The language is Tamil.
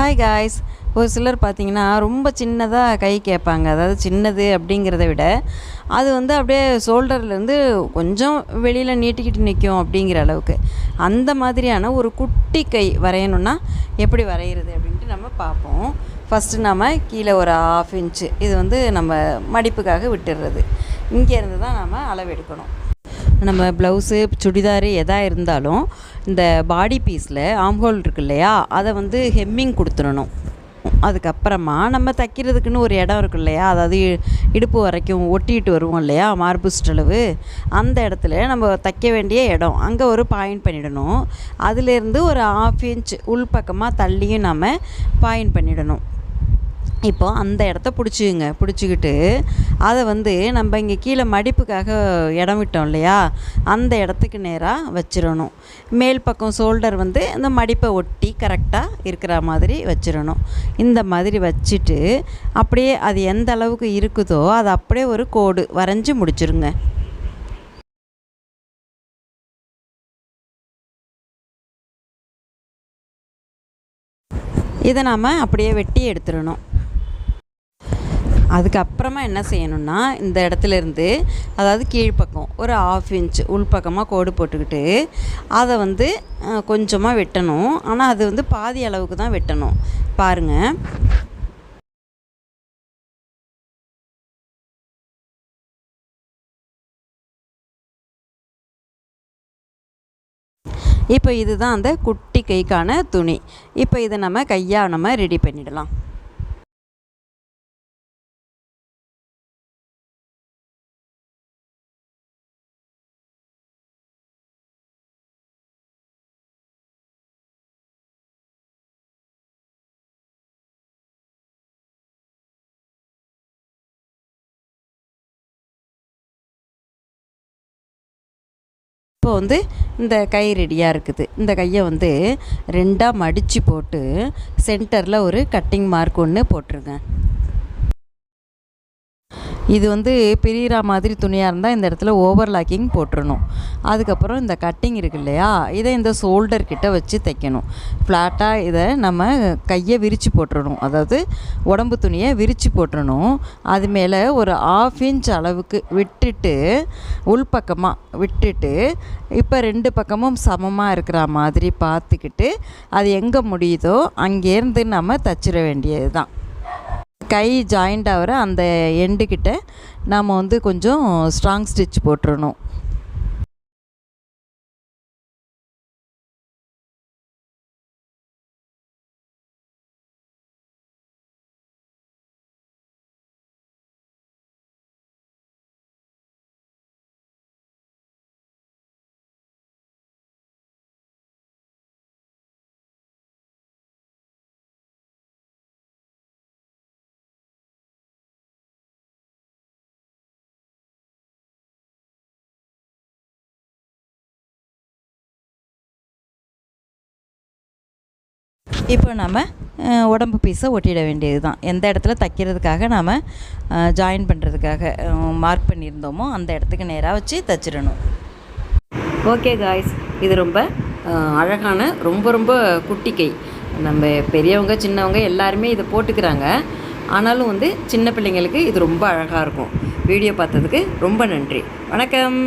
ஹாய் காய்ஸ் ஒரு சிலர் பார்த்தீங்கன்னா ரொம்ப சின்னதாக கை கேட்பாங்க. அதாவது சின்னது அப்படிங்கிறத விட அது வந்து அப்படியே ஷோல்டர்லேருந்து கொஞ்சம் வெளியில் நீட்டிக்கிட்டு நிற்கும் அப்படிங்கிற அளவுக்கு. அந்த மாதிரியான ஒரு குட்டி கை வரையணுன்னா எப்படி வரைகிறது அப்படின்ட்டு நம்ம பார்ப்போம். ஃபஸ்ட்டு நம்ம கீழே ஒரு ஆஃப் இன்ச்சு இது வந்து நம்ம மடிப்புக்காக விட்டுடுறது இங்கேருந்து தான் நம்ம அளவெடுக்கணும் நம்ம ப்ளவுஸு சுடிதாரு எதாக இருந்தாலும் இந்த பாடி பீஸில் ஆம்ஹோல் இருக்கு இல்லையா அதை வந்து ஹெம்மிங் கொடுத்துடணும். அதுக்கப்புறமா நம்ம தைக்கிறதுக்குன்னு ஒரு இடம் இருக்கு இல்லையா அதாவது இடுப்பு வரைக்கும் ஒட்டிட்டு வருவோம் இல்லையா மார்பு சுற்றளவு அந்த இடத்துல நம்ம தைக்க வேண்டிய இடம். அங்கே ஒரு பாயிண்ட் பண்ணிடணும். அதுலேருந்து ஒரு ஆஃப் இன்ச் உள் பக்கமாக தள்ளியும் நம்ம பாயிண்ட் பண்ணிடணும். இப்போ அந்த இடத்த பிடிச்சிங்க பிடிச்சிக்கிட்டு அதை வந்து நம்ம இங்கே கீழே மடிப்புக்காக இடம் விட்டோம் இல்லையா? அந்த இடத்துக்கு நேராக வச்சிடணும் மேல் பக்கம் ஷோல்டர் வந்து இந்த மடிப்பை ஒட்டி கரெக்டாக இருக்கிற மாதிரி வச்சிடணும் இந்த மாதிரி வச்சுட்டு அப்படியே அது எந்த அளவுக்கு இருக்குதோ அது அப்படியே ஒரு கோடு வரைஞ்சி முடிச்சிருங்க. இதை நாம் அப்படியே வெட்டி எடுத்துடணும். அதுக்கப்புறமா என்ன செய்யணும்னா இந்த இடத்துல இருந்து அதாவது கீழ்ப்பக்கம் ஒரு ஆஃப் இன்ச் உள்பக்கமாக கோடு போட்டுக்கிட்டு அதை வந்து கொஞ்சமாக வெட்டணும். ஆனால் அது வந்து பாதி அளவுக்கு தான் வெட்டணும். பாருங்கள் இப்போ இதுதான் அந்த குட்டி கைக்கான துணி. இப்போ இதை நம்ம கையாக நம்ம ரெடி பண்ணிடலாம். இப்போ வந்து இந்த கை ரெடியாக இருக்குது. இந்த கையை வந்து ரெண்டாக மடித்து போட்டு சென்டரில் ஒரு கட்டிங் மார்க் ஒன்று போட்டுருங்க. இது வந்து பிரியிற மாதிரி துணியாக இருந்தால் இந்த இடத்துல ஓவர்லாக்கிங் போட்டுடணும் அதுக்கப்புறம் இந்த கட்டிங் இருக்கு இல்லையா? இதை இந்த ஷோல்டர் கிட்ட வச்சு தைக்கணும். ஃப்ளாட்டாக இதை நம்ம கையை விரித்து போட்டுறணும். அதாவது உடம்பு துணியை விரித்து போட்டுடணும் அது மேலே ஒரு ஆஃப் இன்ச் அளவுக்கு விட்டுட்டு உள்பக்கமாக விட்டுட்டு இப்போ ரெண்டு பக்கமும் சமமாக இருக்கிற மாதிரி பார்த்துக்கிட்டு அது எங்கே முடியுதோ அங்கேருந்து நம்ம தச்சிட வேண்டியது தான் கை ஜாயிண்ட் ஆகிற அந்த எண்டுக்கிட்ட நாம் வந்து கொஞ்சம் ஸ்ட்ராங் ஸ்டிச் போட்டுடணும் இப்போ நம்ம உடம்பு பீஸை ஒட்டிட வேண்டியது தான் எந்த இடத்துல தைக்கிறதுக்காக நாம் ஜாயின் பண்ணுறதுக்காக மார்க் பண்ணியிருந்தோமோ அந்த இடத்துக்கு நேராக வச்சு தைச்சிடணும். ஓகே காய்ஸ் இது ரொம்ப அழகான ரொம்ப ரொம்ப குட்டி கை. நம்ம பெரியவங்க சின்னவங்க எல்லாருமே இதை போட்டுக்கிறாங்க. ஆனாலும் வந்து சின்ன பிள்ளைங்களுக்கு இது ரொம்ப அழகாக இருக்கும். வீடியோ பார்த்ததுக்கு ரொம்ப நன்றி. வணக்கம்.